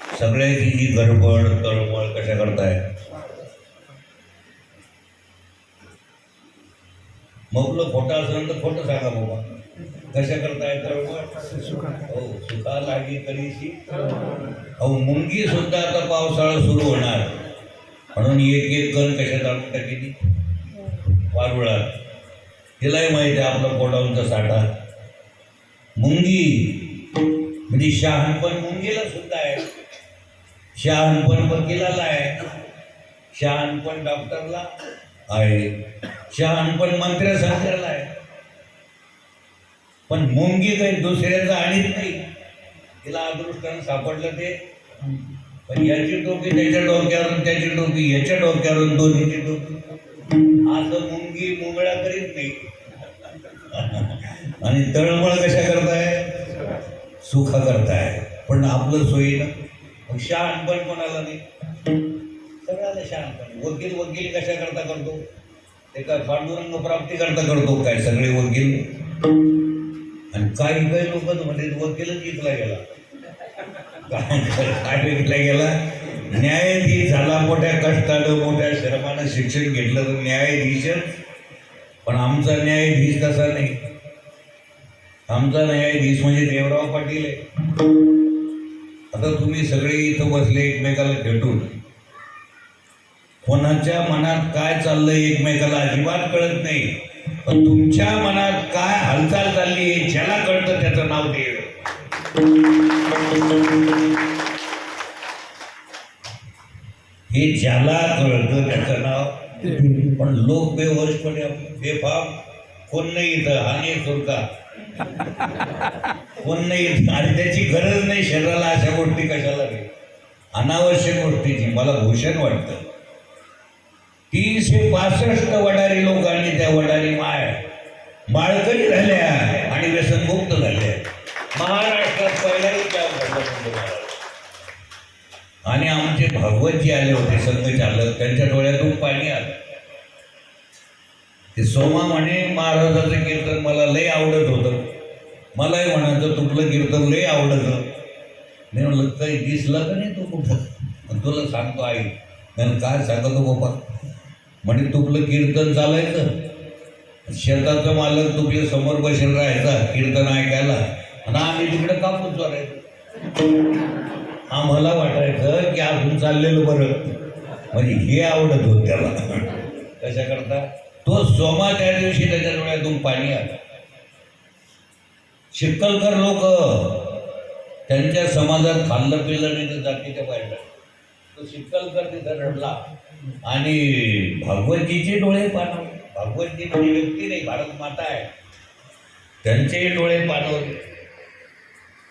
सगळ्याची जी गडबड तळमळ कशा करताय? मग आपलं खोटं असेल तर खोटं सांगा बाबा. कशा करताय तळमळ? हो सुखा लागी तरीशी अहो मुंगी सुद्धा आता पावसाळा सुरू होणार. म्हणून एक एक कण कशा चालू टाकली वारुळात. तिलाही माहिती आहे आपला पोटावरचा साठा. मुंगी म्हणजे शहाणपण मुंगीला सुद्धा आहे. शहाणपण वकिलाला आहे. शहाणपण डॉक्टरला आहे. शहाणपण सरकारला आहे. पण मुंगी काही दुसऱ्याचं आणीत नाही. तिला अदृष्टानं सापडलं ते. पण याची टोपी त्याच्या डोक्यावरून त्याची टोपी याच्या डोक्यावरून दोन्हीची टोपी. असं मुंगी मुंगळा करीत नाही. आणि तळमळ कशा करताय? सुखा करताय. पण आपलं सोयीनं मग शहाणपण कोणाला नाही. सगळ्याला शहाणपण. वकील वकील कशा करता करतो? ते काय पांडुरंग प्राप्ती करता करतो काय सगळे वकील? आणि काही काही लोक म्हणजे वकीलच विकला गेला. काय विकला गेला? न्यायाधीश झाला मोठ्या कष्टानं मोठ्या श्रमानं शिक्षण घेतलं तर न्यायाधीशच. पण आमचा न्यायाधीश तसा नाही. आमचा न्यायाधीश म्हणजे देवराव पाटील आहे. आता तुम्ही सगळे इथं बसले एकमेकाला भेटून. कोणाच्या मनात काय चाललंय एकमेकाला अजिबात कळत नाही. पण तुमच्या मनात काय हालचाल चालली आहे ज्याला कळतं त्याचं नाव देव हे ज्याला कळतं त्याचं नाव पण लोक बेहोशपणे बेफाम कोण नाही इथं हानी सुरका. कोण नाही आणि त्याची गरज नाही शरीराला अशा गोष्टी कशाला नाही अनावश्यक गोष्टीची मला भूषण वाटतं. तीनशे पासष्ट वडारी लोकांनी त्या वडारी माय बाळकरी झाल्या आणि व्यसनमुक्त झाल्या. महाराष्ट्रात पहिल्याही त्या घडलं आणि आमचे भागवतजी आले होते संघ चालक त्यांच्या डोळ्यातून पाणी आलं. ते सोमा म्हणे महाराजाचं कीर्तन मला लय आवडत होतं. मलाही म्हणायचं तुपलं कीर्तन लय आवडतं. मी म्हणलं काही दिसलं का नाही तू कुठं? तुला सांगतो आई त्यानं काय सांगतो बाबा? म्हणजे तुपलं कीर्तन चालायचं. शेताचा मालक तुपल्या समोर बसेल राहायचा कीर्तन ऐकायला. आणि आम्ही तिकडे कापूस चोरायचो आम्हाला वाटायचं की आपण चाललेलं बरं. म्हणजे हे आवडत होत त्याला. कशा करता तो सोमा त्या दिवशी त्याच्या डोळ्यातून पाणी आलं. शिक्कलकर लोक त्यांच्या समाजात खाल्लं पिल्लं नाही तर जातीच्या पाहिलं तो शिक्कलकर तिथं रडला आणि भागवतजीचे डोळे पाणवले भागवतजी म्हणजे व्यक्ती नाही भारत माता आहे. त्यांचेही डोळे पाणवले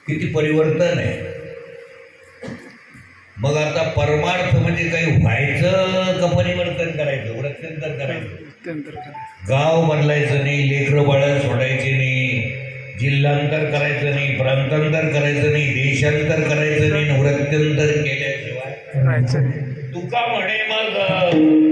किती परिवर्तन आहे. मग आता परमार्थ म्हणजे काही व्हायचं का परिवर्तन करायचं? वृत्तंतर करायचं? गाव बदलायचं नाही लेकरं बाळं सोडायचे नाही जिल्हांतर करायचं नाही प्रांतांतर करायचं नाही देशांतर करायचं नाही नवरत्यंतर केल्याशिवाय तुका म्हणे मग.